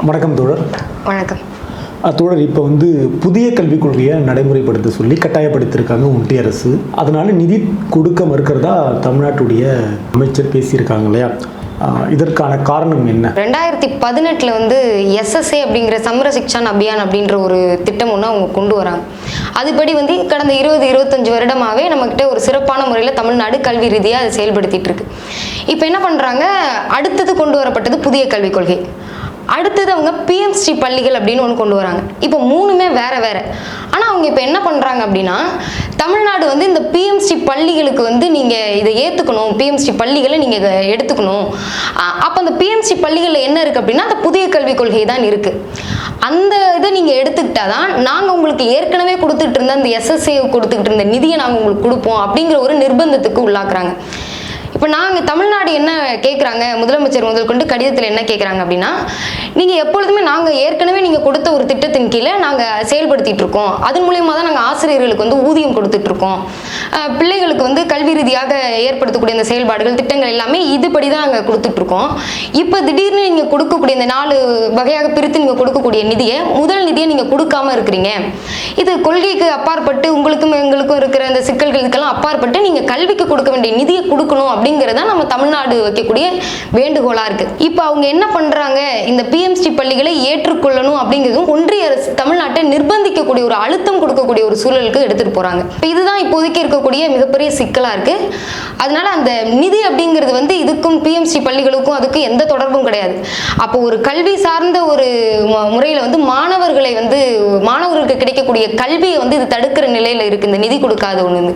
வணக்கம் தோழர். வணக்கம். தோழர் இப்போ வந்து புதிய கல்விக் கொள்கையை நடைமுறைப்படுத்த சொல்லி கட்டாயப்படுத்தியிருக்காங்க ஒன்றிய அரசு. அதனால நிதி கொடுக்க மறுக்கிறதா தமிழ்நாட்டுடைய அமைச்சர் பேசியிருக்காங்க இல்லையா? இதற்கான காரணம் என்ன? ரெண்டாயிரத்தி பதினெட்டில் வந்து எஸ்எஸ்ஏ அப்படிங்கிற சமர சிக்ஷான் அபியான் அப்படின்ற ஒரு திட்டம் ஒன்று அவங்க கொண்டு வராங்க. அதுபடி வந்து கடந்த இருபது இருபத்தஞ்சு வருடமாகவே நம்மக்கிட்ட ஒரு சிறப்பான முறையில் தமிழ்நாடு கல்வி ரீதியாக அதை செயல்படுத்திட்டு இருக்கு. இப்போ என்ன பண்ணுறாங்க அடுத்தது கொண்டு வரப்பட்டது புதிய கல்விக் கொள்கை. அடுத்தது அவங்க பிஎம்ஸ்டி பள்ளிகள் அப்படின்னு ஒன்று கொண்டு வராங்க. இப்போ மூணுமே வேற வேற. ஆனால் அவங்க இப்போ என்ன பண்ணுறாங்க அப்படின்னா தமிழ்நாடு வந்து இந்த பிஎம்ஸ்டி பள்ளிகளுக்கு வந்து நீங்கள் இதை ஏற்றுக்கணும் பிஎம்ஸ்டி பள்ளிகளை நீங்கள் எடுத்துக்கணும். அப்போ அந்த பிஎம்ஸ்டி பள்ளிகளில் என்ன இருக்குது அப்படின்னா அந்த புதிய கல்விக் கொள்கை தான் இருக்குது அந்த இதை நீங்கள் எடுத்துக்கிட்டா தான் நாங்கள் உங்களுக்கு ஏற்கனவே கொடுத்துட்டு இருந்த அந்த எஸ்எஸ்ஏ கொடுத்துக்கிட்டு இருந்த நிதியை நாங்கள் உங்களுக்கு கொடுப்போம் அப்படிங்கிற ஒரு நிர்பந்தத்துக்கு உள்ளாக்குறாங்க. இப்போ நாங்கள் தமிழ்நாடு என்ன கேட்குறாங்க முதலமைச்சர் முதல் கொண்டு கடிதத்தில் என்ன கேட்குறாங்க அப்படின்னா நீங்கள் எப்பொழுதுமே நாங்கள் ஏற்கனவே நீங்கள் கொடுத்த ஒரு திட்டத்தின் கீழே நாங்கள் செயல்படுத்திட்டு இருக்கோம். அதன் மூலியமாக தான் நாங்கள் ஆசிரியர்களுக்கு வந்து ஊதியம் கொடுத்துட்டு இருக்கோம். பிள்ளைகளுக்கு வந்து கல்வி ரீதியாக ஏற்படுத்தக்கூடிய இந்த செயல்பாடுகள் திட்டங்கள் எல்லாமே இதுபடி தான் நாங்கள் கொடுத்துட்ருக்கோம் இப்போ திடீர்னு நீங்கள் கொடுக்கக்கூடிய இந்த நாலு வகையாக பிரித்து நீங்கள் கொடுக்கக்கூடிய நிதியை முதல் நிதியை நீங்கள் கொடுக்காம இருக்கிறீங்க. இது கொள்கைக்கு அப்பாற்பட்டு உங்களுக்கும் எங்களுக்கும் இருக்கிற இந்த சிக்கல்களுக்கெல்லாம் அப்பாற்பட்டு நீங்கள் கல்விக்கு கொடுக்க வேண்டிய நிதியை கொடுக்கணும் அப்படின்னு அப்படிங்கிறத நம்ம தமிழ்நாடு வைக்கக்கூடிய வேண்டுகோளாக இருக்கு. இப்போ அவங்க என்ன பண்ணுறாங்க இந்த பிஎம்சி பள்ளிகளை ஏற்றுக்கொள்ளணும் அப்படிங்கிறதும் ஒன்றிய அரசு தமிழ்நாட்டை நிர்பந்திக்கக்கூடிய ஒரு அழுத்தம் கொடுக்கக்கூடிய ஒரு சூழலுக்கு எடுத்துகிட்டு போகிறாங்க இப்போ இதுதான் இப்போதைக்கு இருக்கக்கூடிய மிகப்பெரிய சிக்கலாக இருக்கு. அதனால அந்த நிதி அப்படிங்கிறது வந்து இதுக்கும் பிஎம்சி பள்ளிகளுக்கும் அதுக்கும் எந்த தொடர்பும் கிடையாது. அப்போ ஒரு கல்வி சார்ந்த ஒரு முறையில் வந்து மாணவர்களை வந்து மாணவர்களுக்கு கிடைக்கக்கூடிய கல்வியை வந்து இது தடுக்கிற நிலையில் இருக்குது இந்த நிதி கொடுக்காத ஒன்று வந்து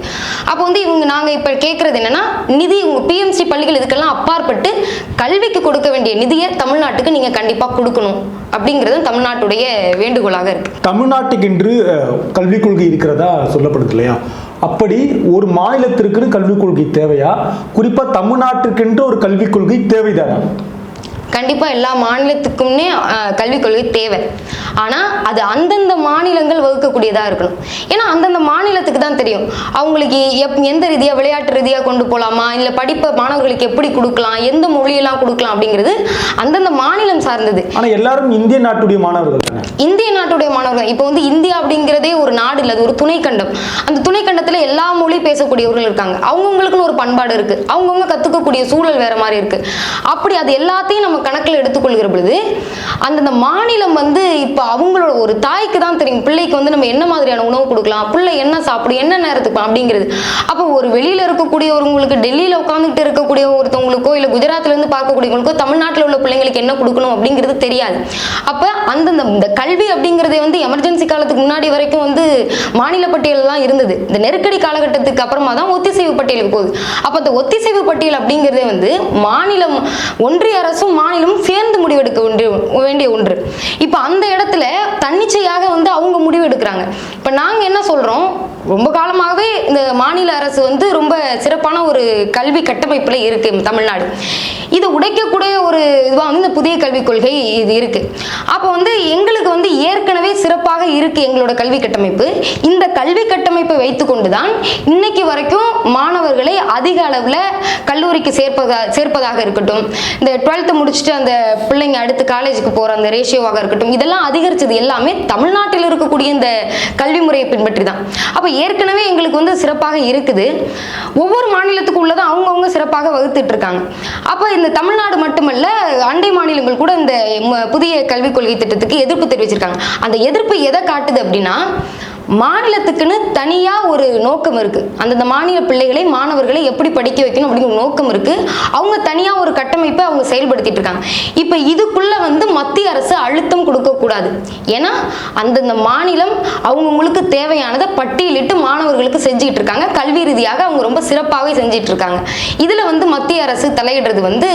அப்போ வந்து இவங்க நாங்கள் இப்போ கேட்குறது என்னென்னா நிதி உங்க பிஎம்சி பள்ளிகள் இதுக்கெல்லாம் அப்பாற்பட்டு கல்விக்கு கொடுக்க வேண்டிய நிதியை தமிழ்நாட்டுக்கு நீங்கள் கண்டிப்பாக கொடுக்கணும் அப்படிங்கிறது தமிழ்நாட்டுடைய வேண்டுகோளாக இருக்கு. தமிழ்நாட்டுக்கென்று அஹ், கல்விக் கொள்கை இருக்கிறதா சொல்லப்படுது இல்லையா? அப்படி ஒரு மாநிலத்திற்குன்னு கல்விக் கொள்கை தேவையா? குறிப்பாக தமிழ்நாட்டுக்கென்று ஒரு கல்விக் கொள்கை தேவைதானா? கண்டிப்பாக எல்லா மாநிலத்துக்கும்னே அஹ், கல்விக் கொள்கை தேவை. ஆனால் அது அந்தந்த மாநிலங்கள் வகுக்கக்கூடியதாக இருக்கணும். ஏன்னா அந்தந்த மாநிலத்துக்கு தான் தெரியும். அவங்களுக்கு எப் எந்த ரீதியாக விளையாட்டு ரீதியாக கொண்டு போகலாமா இல்லை படிப்பை மாணவர்களுக்கு எப்படி கொடுக்கலாம்? எந்த மொழியெல்லாம் கொடுக்கலாம் அப்படிங்கிறது அந்தந்த மாநிலம் சார்ந்தது. ஆனால் எல்லாரும் இந்திய நாட்டுடைய மாணவர்கள் இந்திய நாட்டுடைய மாணவர்கள். இப்போ வந்து இந்தியா அப்படிங்கிறதே ஒரு நாடு இல்லை. அது ஒரு துணைக்கண்டம். அந்த துணைக்கண்டத்தில் எல்லா மொழி பேசக்கூடியவர்கள் இருக்காங்க. அவங்கவுங்களுக்குன்னு ஒரு பண்பாடு இருக்கு. அவங்கவுங்க கற்றுக்கக்கூடிய சூழல் வேற மாதிரி இருக்கு. அப்படி அது எல்லாத்தையும் நம்ம கணக்கில் எடுத்துக்கொள்கிற பொழுது அந்தந்த மாநிலம் வந்து இப்போ அவங்களோட ஒரு தாய்க்கு தான் தெரியும். பிள்ளைக்கு வந்து நம்ம என்ன மாதிரியான உணவு கொடுக்கலாம் பிள்ளை என்ன சாப்பிடும் என்ன நேரத்துக்கு அப்படிங்கிறது. அப்போ ஒரு வெளியில இருக்கக்கூடியவங்களுக்கு டெல்லியில் உட்காந்துக்கிட்டு இருக்கக்கூடிய ஒருத்தவங்களுக்கோ இல்லை குஜராத்லேருந்து பார்க்கக்கூடியவங்களுக்கோ தமிழ்நாட்டில் உள்ள பிள்ளைங்களுக்கு என்ன கொடுக்கணும் அப்படிங்கிறது தெரியாது. அப்போ அந்தந்த இந்த கல்வி அப்படிங்கிறதே வந்து எமர்ஜென்சி காலத்துக்கு முன்னாடி வரைக்கும் வந்து மாநில பட்டியல் தான் இருந்தது. இந்த நெருக்கடி காலகட்டத்துக்கு அப்புறமா தான் ஒத்திசைவு பட்டியலுக்கு போகுது. அப்போ அந்த ஒத்திசைவு பட்டியல் அப்படிங்கிறதே வந்து மாநிலம் ஒன்றிய அரசும் மாநிலமும் சேர்ந்து முடிவெடுக்க வேண்டிய வேண்டிய ஒன்று. இப்போ அந்த இடத்துல தன்னிச்சையாக வந்து அவங்க முடிவு எடுக்கிறாங்க. இப்போ நாங்கள் என்ன சொல்கிறோம் ரொம்ப காலமாகவே இந்த மாநில அரசு வந்து ரொம்ப சிறப்பான ஒரு கல்வி கட்டமைப்பில் இருக்கு தமிழ்நாடு. இதை உடைக்கக்கூடிய ஒரு இதுவாக வந்து இந்த புதிய கல்விக் கொள்கை இது இருக்கு. அப்போ வந்து எங்களுக்கு வந்து ஏற்கனவே சிறப்பாக இருக்கு எங்களோட கல்வி கட்டமைப்பு. இந்த கல்வி கட்டமைப்பை வைத்துக்கொண்டு தான் இன்னைக்கு வரைக்கும் மாணவர்களை அதிக அளவில் கல்லூரிக்கு சேர்ப்பதா சேர்ப்பதாக இருக்கட்டும். இந்த டுவெல்த்து முடிச்சுட்டு அந்த பிள்ளைங்க அடுத்து காலேஜுக்கு போகிற அந்த ரேஷியோவாக இருக்கட்டும். இதெல்லாம் அதிகரிச்சது எல்லாமே தமிழ்நாட்டில் இருக்கக்கூடிய இந்த கல்வி முறையை பின்பற்றி தான் அப்போ ஏற்கனவே எங்களுக்கு வந்து சிறப்பாக இருக்குது. ஒவ்வொரு மாநிலத்துக்கு உள்ளதும் அவங்கவுங்க சிறப்பாக வகுத்துட்டு இருக்காங்க. அப்போ இந்த தமிழ்நாடு மட்டுமல்ல அண்டை மாநிலங்கள் கூட இந்த புதிய கல்விக் கொள்கை திட்டத்துக்கு எதிர்ப்பு தெரிவிச்சிருக்காங்க. அந்த எதிர்ப்பு எதை காட்டுது அப்படின்னா மாநிலத்துக்குன்னு தனியாக ஒரு நோக்கம் இருக்குது அந்தந்த மாநில பிள்ளைகளை மாணவர்களை எப்படி படிக்க வைக்கணும் அப்படிங்கிற நோக்கம் இருக்குது அவங்க தனியாக ஒரு கட்டமைப்பை அவங்க செயல்படுத்திட்டு இருக்காங்க. இப்போ இதுக்குள்ளே வந்து மத்திய அரசு அழுத்தம் கொடுக்கக்கூடாது ஏன்னா அந்தந்த மாநிலம் அவங்கவுங்களுக்கு தேவையானதை பட்டியலிட்டு மாணவர்களுக்கு செஞ்சுட்டு இருக்காங்க. கல்வி ரீதியாக அவங்க ரொம்ப சிறப்பாகவே செஞ்சிட்டு இருக்காங்க. இதில் வந்து மத்திய அரசு தலையிடுறது வந்து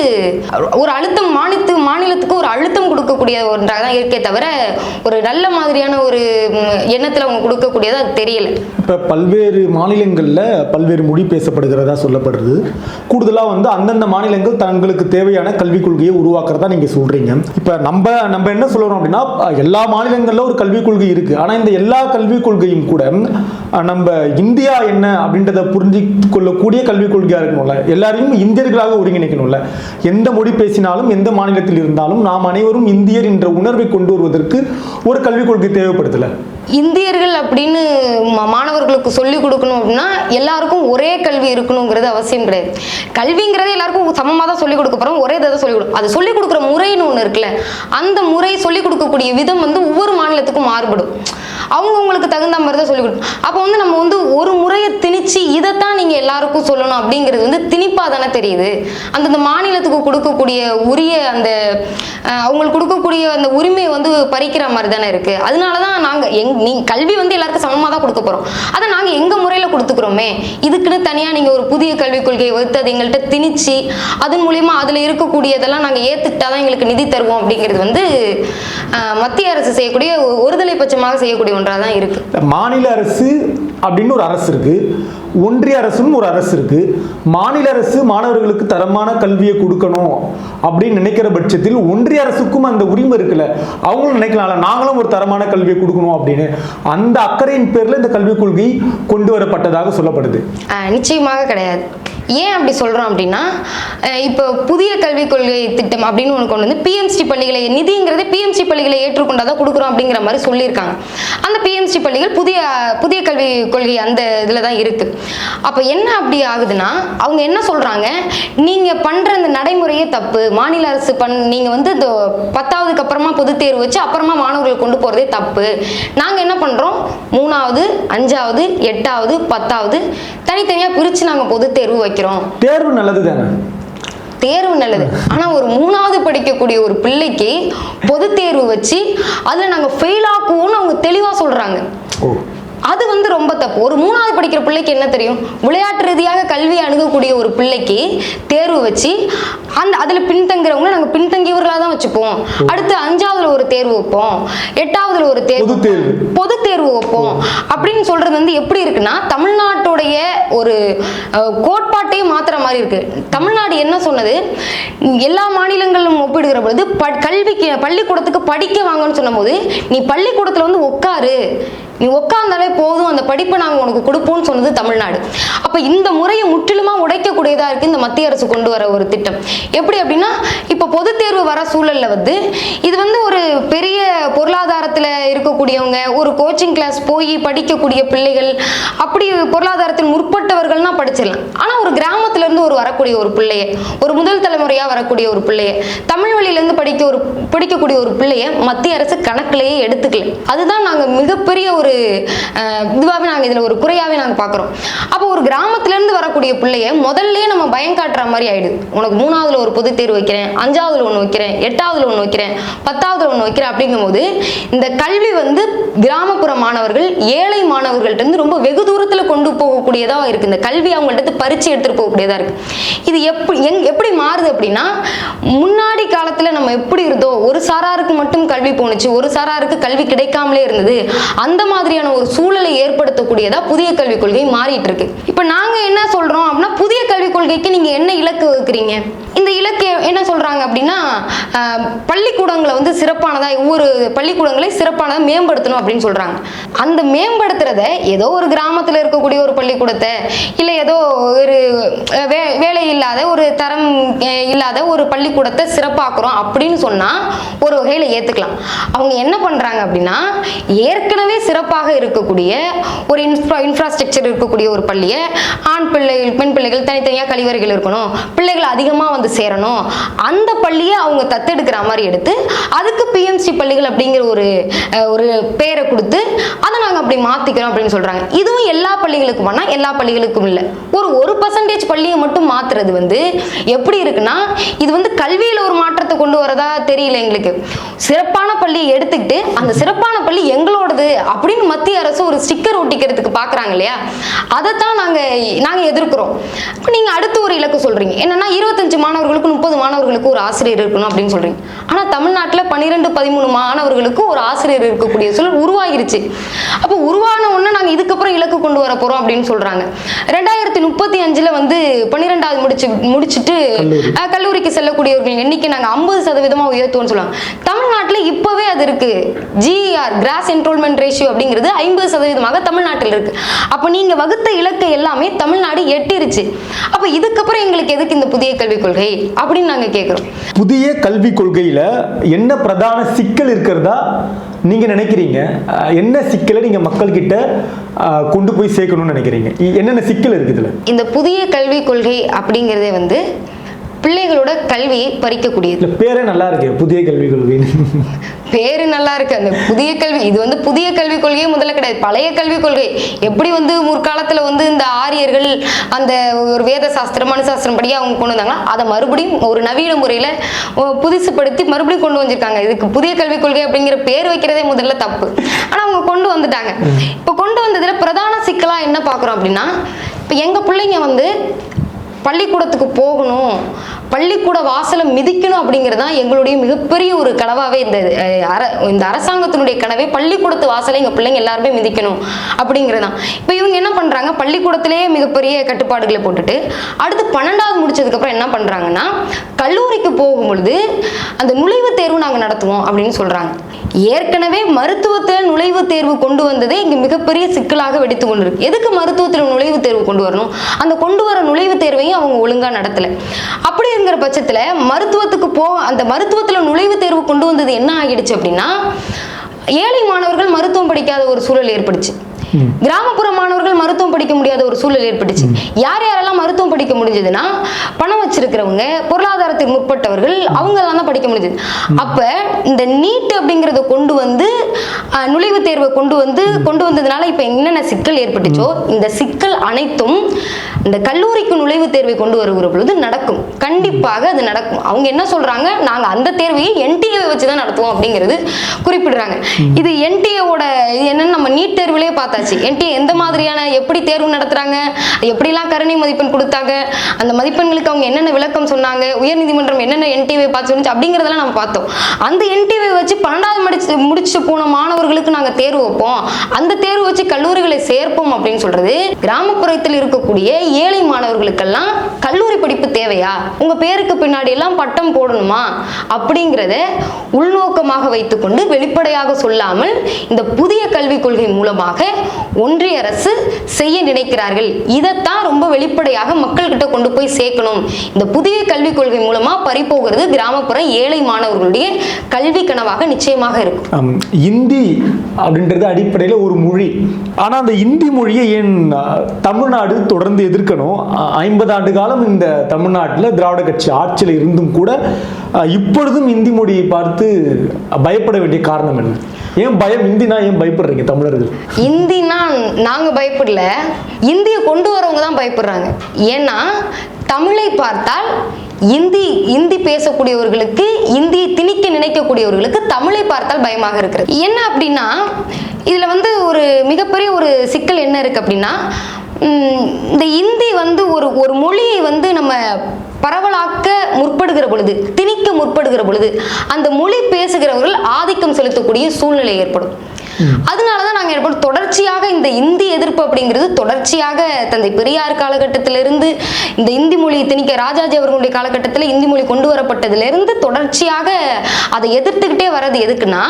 ஒரு அழுத்தம் மாநிலத்து மாநிலத்துக்கு ஒரு அழுத்தம் கொடுக்கக்கூடிய ஒன்றாக தான் இருக்கே தவிர ஒரு நல்ல மாதிரியான ஒரு எண்ணத்தில் அவங்க கொடுக்க கொடுக்கக்கூடியது அது தெரியல. இப்போ பல்வேறு மாநிலங்களில் பல்வேறு மொழி பேசப்படுகிறதா சொல்லப்படுது. கூடுதலாக வந்து அந்தந்த மாநிலங்கள் தங்களுக்கு தேவையான கல்விக் கொள்கையை உருவாக்குறதா நீங்கள் சொல்கிறீங்க இப்போ நம்ம நம்ம என்ன சொல்கிறோம் அப்படின்னா எல்லா மாநிலங்களில் ஒரு கல்விக் கொள்கை இருக்குது ஆனால் இந்த எல்லா கல்விக் கொள்கையும் கூட நம்ம இந்தியா என்ன அப்படின்றத புரிஞ்சு கொள்ளக்கூடிய கல்விக் கொள்கையாக இருக்கணும்ல. எல்லாரையும் இந்தியர்களாக ஒருங்கிணைக்கணும்ல. எந்த மொழி பேசினாலும் எந்த மாநிலத்தில் இருந்தாலும் நாம் அனைவரும் இந்தியர் என்ற உணர்வை கொண்டு வருவதற்கு ஒரு கல்விக் கொள்கை தேவைப்படுத்தலை இந்தியர்கள் அப்படின்னு மாணவர்களுக்கு சொல்லி கொடுக்கணும் அப்படின்னா எல்லாருக்கும் ஒரே கல்வி இருக்கணுங்கிறது அவசியம் கிடையாது. கல்விங்கிறது எல்லாருக்கும் சமமாக தான் சொல்லிக் கொடுக்க போகிறோம் ஒரே இதை தான் சொல்லிக் கொடுக்கும் அது சொல்லிக் கொடுக்குற முறைன்னு ஒன்று இருக்குல்ல அந்த முறை சொல்லிக் கொடுக்கக்கூடிய விதம் வந்து ஒவ்வொரு மாநிலத்துக்கும் மாறுபடும். அவங்கவுங்களுக்கு தகுந்த மாதிரி தான் சொல்லிக் கொடுக்கணும். அப்போ வந்து நம்ம வந்து ஒரு முறையை திணிச்சு இதைத்தான் நீங்கள் எல்லாருக்கும் சொல்லணும் அப்படிங்கிறது வந்து திணிப்பாக தானே தெரியுது. அந்தந்த மாநிலத்துக்கு கொடுக்கக்கூடிய உரிய அந்த அவங்களுக்கு கொடுக்கக்கூடிய அந்த உரிமையை வந்து பறிக்கிற மாதிரி தானே இருக்குது அதனால தான் நாங்கள் எங் நீ கல்வி வந்து எல்லாருக்கும் சமமாக தான் கொடுக்க போகிறோம் அதை நாங்கள் எங்கள் முறையில் கொடுத்துக்கிறோமே? இதுக்குன்னு தனியாக நீங்கள் ஒரு புதிய கல்விக் கொள்கையை வகுத்து அதை எங்கள்கிட்ட திணிச்சு அதன் மூலயமா அதில் இருக்கக்கூடியதெல்லாம் நாங்கள் ஏற்றுக்கிட்டா தான் எங்களுக்கு நிதி தருவோம் அப்படிங்கிறது வந்து மத்திய அரசு செய்யக்கூடிய ஒருதலை பட்சமாக செய்யக்கூடிய ஒன்றாக தான் இருக்குது மாநில அரசு அப்படின்னு ஒரு அரசு இருக்கு. ஒன்றிய அரசுன்னு ஒரு அரசு இருக்கு. மாநில அரசு மாணவர்களுக்கு தரமான கல்வியை கொடுக்கணும் அப்படின்னு நினைக்கிற பட்சத்தில் ஒன்றிய அரசுக்கும் அந்த உரிமை இருக்குல்ல. அவங்களும் நினைக்கலாம்ல நாங்களும் ஒரு தரமான கல்வியை கொடுக்கணும் அப்படின்னு. அந்த அக்கறையின் பேர்ல இந்த கல்விக் கொள்கை கொண்டு வரப்பட்டதாக சொல்லப்படுது. நிச்சயமாக கிடையாது. ஏன் அப்படி சொல்கிறோம் அப்படின்னா இப்போ புதிய கல்விக் கொள்கை திட்டம் அப்படின்னு ஒன்று கொண்டு வந்து பிஎம்சி பள்ளிகளை நிதிங்கிறது பிஎம்சி பள்ளிகளை ஏற்றுக்கொண்டாதான் கொடுக்குறோம் அப்படிங்கிற மாதிரி சொல்லியிருக்காங்க. அந்த பிஎம்சி பள்ளிகள் புதிய புதிய கல்வி கொள்கை அந்த இதில் தான் இருக்குது அப்போ என்ன அப்படி ஆகுதுன்னா அவங்க என்ன சொல்கிறாங்க நீங்கள் பண்ணுற அந்த நடைமுறையே தப்பு. மாநில அரசு பண் நீங்கள் வந்து இந்த பத்தாவதுக்கு அப்புறமா பொது தேர்வு வச்சு அப்புறமா மாணவர்கள் கொண்டு போகிறதே தப்பு. நாங்கள் என்ன பண்ணுறோம் மூணாவது அஞ்சாவது எட்டாவது பத்தாவது தனித்தனியாக பிரித்து நாங்கள் பொது தேர்வு வைக்கிறோம். தேர்வு நல்லது தானே? தேர்வு நல்லது. ஆனா ஒரு மூணாவது படிக்கக்கூடிய ஒரு பிள்ளைக்கு பொதுத் தேர்வு வச்சு அதுல நாங்க ஃபெயில் ஆக்குவோம்னு அவங்க தெளிவா சொல்றாங்க. ஓ. அது வந்து ரொம்ப தப்பு. ஒரு மூணாவது படிக்கிற பிள்ளைக்கு என்ன தெரியும்? விளையாட்டு ரீதியாக கல்வி அணுகக்கூடிய ஒரு பிள்ளைக்கு தேர்வு வச்சு அந்த அதில் பின்தங்குறவங்கள நாங்கள் பின்தங்கியவர்களாக தான் வச்சுப்போம் அடுத்து அஞ்சாவதுல ஒரு தேர்வு வைப்போம். எட்டாவதுல ஒரு தேர்வு. பொது தேர்வு. வைப்போம். அப்படின்னு சொல்றது வந்து எப்படி இருக்குன்னா தமிழ்நாட்டுடைய ஒரு அஹ், கோட்பாட்டையே மாத்துற மாதிரி இருக்கு. தமிழ்நாடு என்ன சொன்னது? எல்லா மாநிலங்களும் ஒப்பிடுகிற பொழுது கல்விக்கு பள்ளிக்கூடத்துக்கு படிக்க வாங்கன்னு சொன்னபோது நீ பள்ளிக்கூடத்துல வந்து உட்காரு நீ உட்கார்ந்தாலே போதும் அந்த படிப்பை நாங்கள் உனக்கு கொடுப்போம்னு சொன்னது தமிழ்நாடு. அப்போ இந்த முறையை முற்றிலுமா உடைக்கக்கூடியதா இருக்கு இந்த மத்திய அரசு கொண்டு வர ஒரு திட்டம். எப்படி அப்படின்னா இப்போ பொது தேர்வு வர சூழல்ல வந்து இது வந்து ஒரு பெரிய பொருளாதாரத்தில் இருக்கக்கூடியவங்க ஒரு கோச்சிங் கிளாஸ் போய் படிக்கக்கூடிய பிள்ளைகள் அப்படி பொருளாதாரத்தில் முற்பட்டவர்கள்னா படிச்சிடலாம். ஆனால் ஒரு கிராமத்துலேருந்து ஒரு வரக்கூடிய ஒரு பிள்ளைய ஒரு முதல் தலைமுறையாக வரக்கூடிய ஒரு பிள்ளைய தமிழ் வழியிலேருந்து படிக்க ஒரு படிக்கக்கூடிய ஒரு பிள்ளைய மத்திய அரசு கணக்கிலேயே எடுத்துக்கல. அதுதான் நாங்கள் மிகப்பெரிய ஒரு ஒரு இதுவாகவே நாங்கள் இதில் ஒரு குறையாவே நாங்கள் பார்க்குறோம் அப்போ ஒரு கிராமத்துல இருந்து வரக்கூடிய பிள்ளைய முதல்ல நம்ம பயம் காட்டுற மாதிரி ஆயிடுது. உனக்கு மூணாவதுல ஒரு பொது தேர்வு வைக்கிறேன் அஞ்சாவதுல ஒன்று வைக்கிறேன் எட்டாவதுல ஒன்று வைக்கிறேன் பத்தாவதுல ஒன்று வைக்கிறேன் அப்படிங்கும்போது இந்த கல்வி வந்து கிராமப்புற மாணவர்கள் ஏழை மாணவர்கள்ட்ட இருந்து ரொம்ப வெகு தூரத்தில் கொண்டு போகக்கூடியதாக இருக்கு. இந்த கல்வி அவங்கள்ட்ட இருந்து பறிச்சு எடுத்துட்டு போகக்கூடியதா இருக்கு. இது எப்படி எங் எப்படி மாறுது அப்படின்னா முன்னாடி காலத்துல நம்ம எப்படி இருந்தோ ஒரு சாராருக்கு மட்டும் கல்வி போணுச்சு ஒரு சாராருக்கு கல்வி கிடைக்காமலே இருந்தது. அந்த மாதிரி மாதிரியான ஒரு சூழலை ஏற்படுத்தக்கூடியதா புதிய கல்விக் கொள்கை மாறிட்டு இருக்கு இப்போ நாங்க என்ன சொல்றோம் அப்படின்னா புதிய கல்விக் கொள்கைக்கு நீங்க என்ன இலக்கு வகுக்கிறீங்க? இந்த இலக்கு என்ன சொல்றாங்க அப்படின்னா பள்ளிக்கூடங்களை வந்து சிறப்பானதா ஒவ்வொரு பள்ளிக்கூடங்களை சிறப்பானதா மேம்படுத்தணும் அப்படின்னு சொல்றாங்க. அந்த மேம்படுத்துறத ஏதோ ஒரு கிராமத்துல இருக்கக்கூடிய ஒரு பள்ளிக்கூடத்தை இல்லை ஏதோ ஒரு வே வேலை இல்லாத ஒரு தரம் இல்லாத ஒரு பள்ளிக்கூடத்தை சிறப்பாக்குறோம் அப்படின்னு சொன்னா ஒரு வகையில ஏத்துக்கலாம். அவங்க என்ன பண்றாங்க அப்படின்னா ஏற்கனவே சிறப்பு சிறப்பாக இருக்கக்கூடிய ஒரு இன்ஃப்ரா இன்ஃப்ராஸ்ட்ரக்சர் இருக்கக்கூடிய ஒரு பள்ளியை ஆண் பிள்ளைகள் பெண் பிள்ளைகள் தனித்தனியாக கழிவறைகள் இருக்கணும் பிள்ளைகள் அதிகமாக வந்து சேரணும். அந்த பள்ளியை அவங்க தத்தெடுக்கிற மாதிரி எடுத்து அதுக்கு பிஎம்சி பள்ளிகள் அப்படிங்கிற ஒரு ஒரு பேரை கொடுத்து அதை நாங்கள் அப்படி மாற்றிக்கிறோம் அப்படின்னு சொல்கிறாங்க இதுவும் எல்லா பள்ளிகளுக்கும் பண்ணால் எல்லா பள்ளிகளுக்கும் இல்லை. ஒரு ஒரு பர்சன்டேஜ் பள்ளியை மட்டும் மாற்றுறது வந்து எப்படி இருக்குன்னா இது வந்து கல்வியில் ஒரு மாற்றத்தை கொண்டு வரதா தெரியல எங்களுக்கு. சிறப்பான பள்ளியை எடுத்துக்கிட்டு அந்த சிறப்பான பள்ளி எங்களோடது அப்படி அப்படின்னு மத்திய அரசு ஒரு ஸ்டிக்கர் ஒட்டிக்கிறதுக்கு பார்க்குறாங்க இல்லையா? அதைத்தான் நாங்கள் நாங்கள் எதிர்க்கிறோம். நீங்கள் அடுத்து ஒரு இலக்கு சொல்கிறீங்க என்னன்னா இருபத்தஞ்சு மாணவர்களுக்கு முப்பது மாணவர்களுக்கு ஒரு ஆசிரியர் இருக்கணும் அப்படின்னு சொல்கிறீங்க ஆனால் தமிழ்நாட்டில் பன்னிரெண்டு பதிமூணு மாணவர்களுக்கு ஒரு ஆசிரியர் இருக்கக்கூடிய சூழல் உருவாகிருச்சு. அப்போ உருவான உடனே நாங்கள் இதுக்கப்புறம் இலக்கு கொண்டு வர போறோம் அப்படின்னு சொல்றாங்க. ரெண்டாயிரத்தி முப்பத்தி அஞ்சுல வந்து பன்னிரெண்டாவது முடிச்சு முடிச்சுட்டு கல்லூரிக்கு செல்லக்கூடியவர்கள் எண்ணிக்கை நாங்கள் ஐம்பது சதவீதமா உயர்த்துவோம்னு சொல்லுவாங்க. தமிழ்நாட்டில் இப்பவே அது இருக்கு. ஜிஆர் கிராஸ் என்ரோல்மெண்ட் ரேஷியோ அப்படிங்கிறது ஐம்பது சதவீதமாக தமிழ்நாட்டில் இருக்கு. அப்போ நீங்க வகுத்த இலக்கை எல்லாமே தமிழ்நாடு எட்டிருச்சு. அப்போ இதுக்கப்புறம் எங்களுக்கு எதுக்கு இந்த புதிய கல்விக் கொள்கை அப்படின்னு நாங்க கேட்குறோம் புதிய கல்விக் கொள்கையில என்ன பிரதான சிக்கல் இருக்கிறதா நீங்க நினைக்கிறீங்க? என்ன சிக்கலை நீங்க மக்கள்கிட்ட கொண்டு போய் சேர்க்கணும்னு நினைக்கிறீங்க? என்னென்ன சிக்கல் இருக்குது இதுல? இந்த புதிய கல்விக் கொள்கை அப்படிங்கிறதே வந்து பிள்ளைகளோட கல்வியை பறிக்கக்கூடியது. பேரே நல்லா இருக்கு புதிய கல்விக் கொள்கைன்னு பேரு நல்லா இருக்கு. அந்த புதிய கல்வி இது வந்து புதிய கல்விக் கொள்கையே முதல்ல கிடையாது. பழைய கல்விக் கொள்கை. எப்படி வந்து முற்காலத்துல வந்து இந்த ஆரியர்கள் அந்த ஒரு வேத சாஸ்திரம் மனு சாஸ்திரம் படி அவங்க கொண்டு வந்தாங்களோ அதை மறுபடியும் ஒரு நவீன முறையில புதுசுப்படுத்தி மறுபடியும் கொண்டு வந்திருக்காங்க. இதுக்கு புதிய கல்விக் கொள்கை அப்படிங்கிற பேர் வைக்கிறதே முதல்ல தப்பு. ஆனா அவங்க கொண்டு வந்துட்டாங்க. இப்போ கொண்டு வந்ததுல பிரதான சிக்கலா என்ன பார்க்குறோம் அப்படின்னா இப்போ எங்க பிள்ளைங்க வந்து பள்ளிக்கூடத்துக்கு போகணும். பள்ளிக்கூட வாசலை மிதிக்கணும் அப்படிங்கிறது தான் எங்களுடைய மிகப்பெரிய ஒரு கனவாகவே இந்த அர இந்த அரசாங்கத்தினுடைய கனவே பள்ளிக்கூடத்து வாசலை எங்கள் பிள்ளைங்க எல்லாருமே மிதிக்கணும் அப்படிங்கிறது தான். இப்போ இவங்க என்ன பண்ணுறாங்க பள்ளிக்கூடத்திலேயே மிகப்பெரிய கட்டுப்பாடுகளை போட்டுட்டு அடுத்து பன்னெண்டாவது முடிச்சதுக்கப்புறம் என்ன பண்ணுறாங்கன்னா கல்லூரிக்கு போகும்பொழுது அந்த நுழைவுத் தேர்வு நாங்கள் நடத்துவோம் அப்படின்னு சொல்கிறாங்க ஏற்கனவே மருத்துவத்தில் நுழைவுத் தேர்வு கொண்டு வந்ததே இங்கே மிகப்பெரிய சிக்கலாக வெடித்து கொண்டிருக்கு. எதுக்கு மருத்துவத்தில் நுழைவுத் தேர்வு கொண்டு வரணும்? அந்த கொண்டு வர நுழைவுத் தேர்வையும் அவங்க ஒழுங்காக நடத்தலை. அப்படி இருக்கிற பட்சத்தில் மருத்துவத்துக்கு போ அந்த மருத்துவத்தில் நுழைவுத் தேர்வு கொண்டு வந்தது என்ன ஆகிடுச்சு அப்படின்னா ஏழை மாணவர்கள் மருத்துவம் படிக்காத ஒரு சூழல் ஏற்பட்டுச்சு கிராமப்புற மாணவர்கள் மருத்துவம் படிக்க முடியாத ஒரு சூழல் ஏற்பட்டுச்சு யார் யாரெல்லாம் மருத்துவம் படிக்க முடிஞ்சதுன்னா பணம் வச்சிருக்கிறவங்க பொருளாதாரத்துக்கு முற்பட்டவர்கள் அவங்க தான் படிக்க முடிஞ்சது. அப்ப இந்த நீட் அப்படிங்கிறத கொண்டு வந்து நுழைவுத் தேர்வை கொண்டு வந்து கொண்டு வந்ததுனால இப்போ என்னென்ன சிக்கல் ஏற்பட்டுச்சோ இந்த சிக்கல் அனைத்தும் இந்த கல்லூரிக்கு நுழைவுத் தேர்வை கொண்டு வருகிற பொழுது நடக்கும். கண்டிப்பாக அது நடக்கும். அவங்க என்ன சொல்றாங்க? நாங்க அந்த தேர்வையை என்டிஏ வச்சு தான் நடத்துவோம் அப்படிங்கிறது குறிப்பிடுறாங்க. இது என்டிஏவோட இது என்னன்னு நம்ம நீட் தேர்விலேயே பார்த்தாச்சு. என்டிஏ எந்த மாதிரியான எப்படி தேர்வு நடத்துறாங்க? எப்படிலாம் கருணை மதிப்பெண் கொடுத்தாங்க? அந்த மதிப்பெண்களுக்கு அவங்க என்னென்ன விளக்கம் சொன்னாங்க? உயர்நீதிமன்றம் என்னென்ன என்டிவை பார்த்து சொல்லிச்சு அப்படிங்கிறதெல்லாம் நம்ம பார்த்தோம். அந்த என்டிவை வச்சு பன்னெண்டாவது முடிச்சு முடிச்சு போன மாணவர்களுக்கு நாங்கள் தேர்வு வைப்போம். அந்த தேர்வு வச்சு கல்லூரிகளை சேர்ப்போம் அப்படின்னு சொல்றது கிராமப்புறத்தில் இருக்கக்கூடிய ஏழை மாணவர்களுக்கெல்லாம் கல்லூரி படிப்பு தேவையா? உங்க பேருக்கு பின்னாடி எல்லாம் பட்டம் போடணுமா? அப்படிங்கிறத உள்நோக்கமாக வைத்துக்கொண்டு வெளிப்படையாக சொல்லாமல் இந்த புதிய கல்விக் கொள்கை மூலமாக ஒன்றிய அரசு செய்ய நினைக்கிறார்கள். இதைத்தான் ரொம்ப வெளிப்படையாக மக்கள்கிட்ட கொண்டு போய் சேர்க்கணும். இந்த புதிய கல்விக் கொள்கை மூலமா பறிப்போகிறது கிராமப்புற ஏழை மாணவர்களுடைய கல்வி கனவாக நிச்சயமாக இருக்கும். இந்தி அப்படின்றது அடிப்படையில் ஒரு மொழி. ஆனால் அந்த இந்தி மொழியை ஏன் ஆ, தமிழ்நாடு தொடர்ந்து எதிர்க்கணும்? ஐம்பது ஆண்டு காலம் இந்த தமிழ்நாட்டில் திராவிட கட்சி ஆட்சியில் இருந்தும் கூட இப்பொழுதும் இந்தி மொழியை பார்த்து பயப்பட வேண்டிய காரணம் என்ன? ஏன் பயம்? இந்தினா ஏன் பயப்படுறீங்க தமிழர்கள்? இந்தினா நாங்க பயப்படல. இந்தியை கொண்டு வரவங்க தான் பயப்படுறாங்க. ஏன்னா தமிழை பார்த்தால் இந்தி இந்தி பேசக்கூடியவர்களுக்கு இந்தியை திணிக்க நினைக்கக்கூடியவர்களுக்கு தமிழை பார்த்தால் பயமாக இருக்கிறது. என்ன அப்படின்னா இதில் வந்து ஒரு மிகப்பெரிய ஒரு சிக்கல் என்ன இருக்குது அப்படின்னா இந்த இந்தி வந்து ஒரு ஒரு மொழியை வந்து நம்ம பரவலாக்க முற்படுகிற பொழுது திணிக்க முற்படுகிற பொழுது அந்த மொழி பேசுகிறவர்கள் ஆதிக்கம் செலுத்தக்கூடிய சூழ்நிலை ஏற்படும். அதனாலதான் நாங்க ஏற்படும் தொடர்ச்சியாக இந்த இந்தி எதிர்ப்பு அப்படிங்கிறது தொடர்ச்சியாக தந்தை பெரியார் காலகட்டத்திலிருந்து இந்த இந்தி மொழி திணிக்க ராஜாஜி அவர்களுடைய காலகட்டத்தில் இந்தி மொழி கொண்டு வரப்பட்டதிலிருந்து தொடர்ச்சியாக அதை எதிர்த்துக்கிட்டே வர்றது எதுக்குன்னா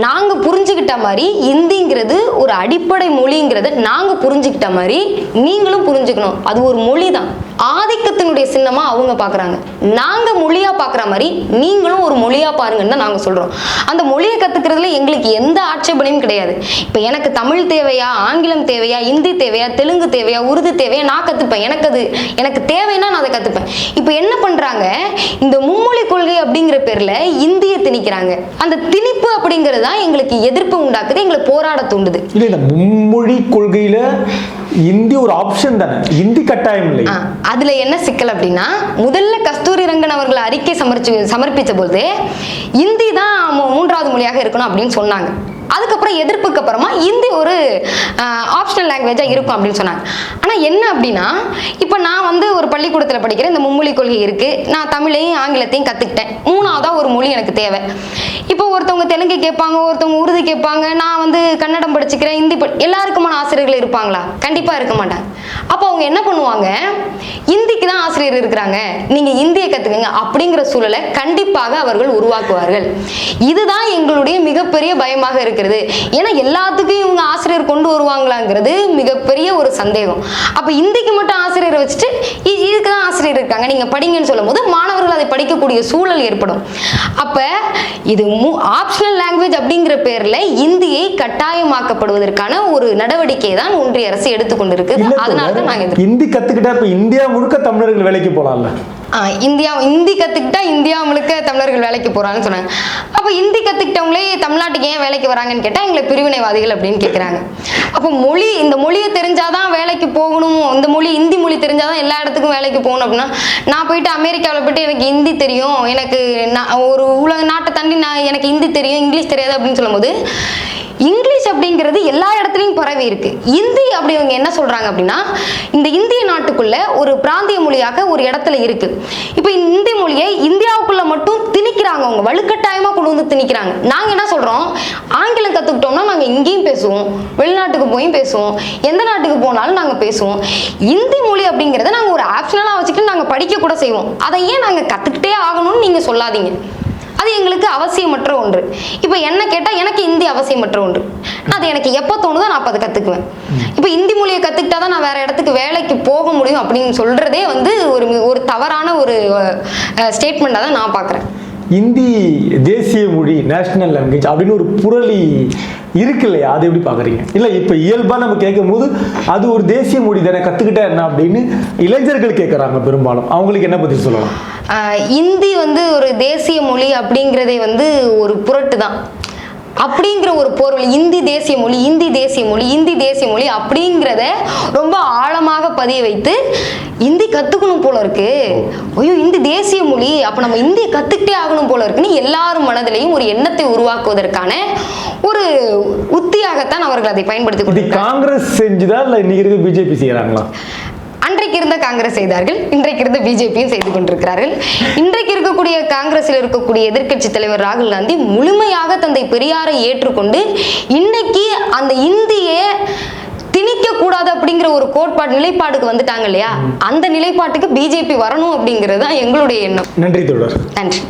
நாங்க புரிஞ்சுக்கிட்ட மாதிரி இந்திங்கிறது ஒரு அடிப்படை மொழிங்கிறத நாங்க புரிஞ்சுக்கிட்ட மாதிரி நீங்களும் புரிஞ்சுக்கணும். அது ஒரு மொழி தான் ஆதிக்கத்தினுடைய சின்னமா அவங்க பார்க்கறாங்க நாங்க மொழியா பார்க்குற மாதிரி நீங்களும் ஒரு மொழியா பாருங்கன்னு தான் நாங்க சொல்றோம். அந்த மொழியை கத்துக்கிறதுல எங்களுக்கு எந்த ஆட்சேபனையும் கிடையாது. இப்போ எனக்கு தமிழ் தேவையா ஆங்கிலம் தேவையா இந்தி தேவையா தெலுங்கு தேவையா உருது தேவையா நான் கத்துப்பேன். எனக்கு அது எனக்கு தேவைன்னா நான் அதை கத்துப்பேன். இப்போ என்ன பண்றாங்க? இந்த மும்மொழி கொள்கை அப்படிங்கிற பேர்ல இந்தியை திணிக்கிறாங்க. அந்த திணிப்பு அப்படிங்கிறது தான் எங்களுக்கு எதிர்ப்பு உண்டாக்குது எங்களை போராட தூண்டுது. இல்லை மும்மொழி கொள்கையில இந்தி ஒரு ஆப்ஷன் தானே. இந்தி கட்டாயம் இல்லை அதில் என்ன சிக்கல் அப்படின்னா முதல்ல கஸ்தூரி ரங்கன் அவர்கள் அறிக்கை சமர்ச்சி சமர்ப்பிச்ச போது இந்தி தான் மூன்றாவது மொழியாக இருக்கணும் அப்படின்னு சொன்னாங்க. அதுக்கப்புறம் எதிர்ப்புக்கு அப்புறமா இந்தி ஒரு ஆப்ஷனல் லாங்குவேஜாக இருக்கும் அப்படின்னு சொன்னாங்க. ஆனால் என்ன அப்படின்னா இப்போ நான் வந்து ஒரு பள்ளிக்கூடத்தில் படிக்கிறேன் இந்த மும்மொழி கொள்கை இருக்குது நான் தமிழையும் ஆங்கிலத்தையும் கற்றுக்கிட்டேன் மூணாவதாக ஒரு மொழி எனக்கு தேவை. இப்போ ஒருத்தவங்க தெலுங்கு கேட்பாங்க ஒருத்தவங்க உருது கேட்பாங்க நான் வந்து கன்னடம் படிச்சுக்கிறேன் இந்தி படி எல்லாருக்குமான ஆசிரியர்கள் இருப்பாங்களா? கண்டிப்பாக இருக்க மாட்டாங்க. அப்போ அவங்க என்ன பண்ணுவாங்க? இந்திக்கு தான் ஆசிரியர் இருக்கிறாங்க. நீங்கள் இந்தியை கற்றுக்கங்க அப்படிங்கிற சூழலை கண்டிப்பாக அவர்கள் உருவாக்குவார்கள். இதுதான் எங்களுடைய மிகப்பெரிய பயமாக இருக்கிறது. ஏன்னா எல்லாத்துக்கும் இவங்க ஆசிரியர் கொண்டு வருவாங்களாங்கிறது மிகப்பெரிய ஒரு சந்தேகம். அப்ப இந்திக்கு மட்டும் ஆசிரியர் வச்சுட்டு இதுக்கு தான் ஆசிரியர் இருக்காங்க. நீங்க படிங்கன்னு சொல்லும் போது மாணவர்கள் அதை படிக்கக்கூடிய சூழல் ஏற்படும். அப்ப இது ஆப்ஷனல் லாங்குவேஜ் அப்படிங்கிற பேர்ல இந்தியை கட்டாயமாக்கப்படுவதற்கான ஒரு நடவடிக்கை தான் ஒன்றிய அரசு எடுத்துக்கொண்டிருக்கு. அதனால தான் நாங்க தோழர், ஹிந்தி கத்துக்கிட்டா இப்ப இந்தியா முழுக்க தமிழர்கள் வேலைக்கு போலாம்ல. ஆ, இந்தியா இந்தி கத்துக்கிட்டா இந்தியா முழுக்க தமிழர்கள் வேலைக்கு போறாங்கன்னு சொன்னாங்க. அப்போ இந்தி கத்துக்கிட்டவங்களே தமிழ்நாட்டுக்கு ஏன் வேலைக்கு வராங்கன்னு கேட்டா எங்களை பிரிவினைவாதிகள் அப்படின்னு கேட்குறாங்க அப்போ மொழி இந்த மொழியை தெரிஞ்சாதான் வேலைக்கு போகணும் இந்த மொழி இந்தி மொழி தெரிஞ்சாதான் எல்லா இடத்துக்கும் வேலைக்கு போகணும் அப்படின்னா நான் போயிட்டு அமெரிக்காவில் போயிட்டு எனக்கு ஹிந்தி தெரியும் எனக்கு நான் ஒரு உலக நாட்டை தாண்டி நான் எனக்கு ஹிந்தி தெரியும் இங்கிலீஷ் தெரியாது அப்படின்னு சொல்லும்போது இங்கிலீஷ் அப்படிங்கிறது எல்லா இடத்துலையும் பரவி இருக்கு. இந்தி அப்படி இவங்க என்ன சொல்றாங்க அப்படின்னா இந்த இந்திய நாட்டுக்குள்ள ஒரு பிராந்திய மொழியாக ஒரு இடத்துல இருக்கு. இப்போ இந்த இந்தி மொழியை இந்தியாவுக்குள்ள மட்டும் திணிக்கிறாங்க அவங்க. வலுக்கட்டாயமா கொண்டு வந்து திணிக்கிறாங்க. நாங்க என்ன சொல்றோம்? ஆங்கிலம் கத்துக்கிட்டோம்னா நாங்க இங்கேயும் பேசுவோம். வெளிநாட்டுக்கு போயும் பேசுவோம். எந்த நாட்டுக்கு போனாலும் நாங்க பேசுவோம். இந்தி மொழி அப்படிங்கிறத நாங்க ஒரு ஆப்ஷனலா வச்சுக்கிட்டு நாங்க படிக்க கூட செய்வோம். அதை ஏன் நாங்க கத்துக்கிட்டே ஆகணும்னு நீங்க சொல்லாதீங்க. அது எங்களுக்கு அவசியமற்ற ஒன்று. இப்போ என்ன கேட்டால் எனக்கு இந்தி அவசியமற்ற ஒன்று. அது எனக்கு எப்போ தோணுதோ நான் அப்போ அதை கற்றுக்குவேன் இப்போ இந்தி மொழியை கற்றுக்கிட்டா தான் நான் வேற இடத்துக்கு வேலைக்கு போக முடியும் அப்படின்னு சொல்கிறதே வந்து ஒரு ஒரு தவறான ஒரு ஸ்டேட்மெண்ட்டாக தான் நான் பார்க்குறேன் இந்தி தேசிய மொழி நேஷனல் லாங்குவேஜ் அப்படின்னு ஒரு புரளி இருக்கு இல்லையா அதை எப்படி பார்க்குறீங்க? இல்லை இப்போ இயல்பாக நம்ம கேட்கும் போது அது ஒரு தேசிய மொழி தானே கற்றுக்கிட்டா என்ன அப்படின்னு இளைஞர்கள் கேட்குறாங்க பெரும்பாலும். அவங்களுக்கு என்ன பதில் சொல்லலாம்? இந்தி வந்து ஒரு தேசிய மொழி அப்படிங்கிறதே வந்து ஒரு புரட்டு தான். அப்படிங்கிற ஒரு பொருள் இந்தி தேசிய மொழி இந்தி தேசிய மொழி இந்தி தேசிய மொழி அப்படிங்கிறத ரொம்ப ஆழமாக பதிய வைத்து இந்தி கத்துக்கணும் போல இருக்கு. ஐயோ இந்தி தேசிய மொழி அப்ப நம்ம இந்தியை கத்துக்கிட்டே ஆகணும் போல இருக்குன்னு எல்லாரும் மனதிலையும் ஒரு எண்ணத்தை உருவாக்குவதற்கான ஒரு உத்தியாகத்தான் அவர்கள் அதை பயன்படுத்தி காங்கிரஸ் செஞ்சுதா இல்லை இன்னைக்கு இருக்க பிஜேபி செய்கிறாங்களா அன்றைக்கு இருந்த காங்கிரஸ் செய்தார்கள் இன்றைக்கு இருந்த பிஜேபியும் செய்து கொண்டிருக்கிறார்கள். இன்றைக்கு இருக்கக்கூடிய காங்கிரஸில் இருக்கக்கூடிய எதிர்க்கட்சி தலைவர் ராகுல் காந்தி முழுமையாக தந்தை பெரியாரை ஏற்றுக்கொண்டு இன்னைக்கு அந்த இந்திய திணிக்க கூடாது அப்படிங்கிற ஒரு கோட்பாடு நிலைப்பாடுக்கு வந்துட்டாங்க இல்லையா? அந்த நிலைப்பாட்டுக்கு பிஜேபி வரணும் அப்படிங்கிறது தான் எங்களுடைய எண்ணம். நன்றி தோழர். நன்றி.